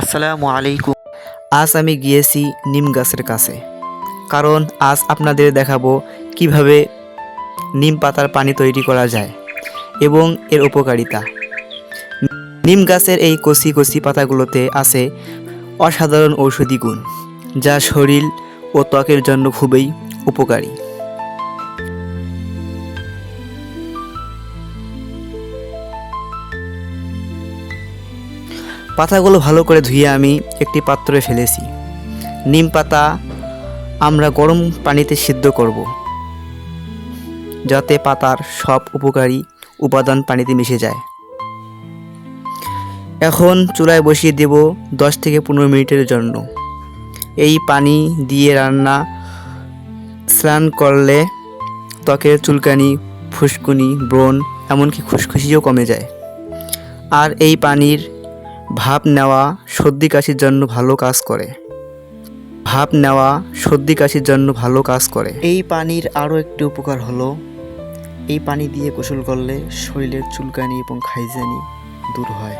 আসসালামু আলাইকুম। আজ আমি গিয়েছি নিম গাছের কাছে। কারণ আজ আপনাদের দেখাবো কীভাবে নিম পাতার পানি তৈরি করা যায় এবং এর উপকারিতা। নিম গাছের এই কচি কচি পাতাগুলোতে আছে অসাধারণ ঔষধি গুণ, যা শরীর ও ত্বকের জন্য খুবই উপকারী। পাতাগুলো ভালো করে ধুয়ে আমি একটি পাত্রে ফেলেছি। নিম পাতা আমরা গরম পানিতে সিদ্ধ করব, যাতে পাতার সব উপকারী উপাদান পানিতে মিশে যায়। এখন চুলায় বসিয়ে দেব দশ থেকে পনেরো মিনিটের জন্য। এই পানি দিয়ে রান্না স্নান করলে ত্বকের চুলকানি, ফুসকুনি, ব্রণ, এমনকি খুশখুশিও কমে যায়। আর এই পানির ভাপ নেওয়া সর্দি কাশির জন্য ভালো কাজ করে। ভাপ নেওয়া সর্দি কাশির জন্য ভালো কাজ করে। এই পানির আরও একটি উপকার হলো এই পানি দিয়ে গোসল করলে শরীরের চুলকানি এবং খাইজানি দূর হয়।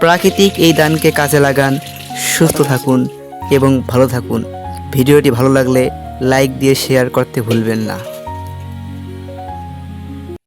প্রাকৃতিক এই দানকে কাজে লাগান সুস্থ থাকুন এবং ভালো থাকুন। ভিডিওটি ভালো লাগলে লাইক দিয়ে শেয়ার করতে ভুলবেন না।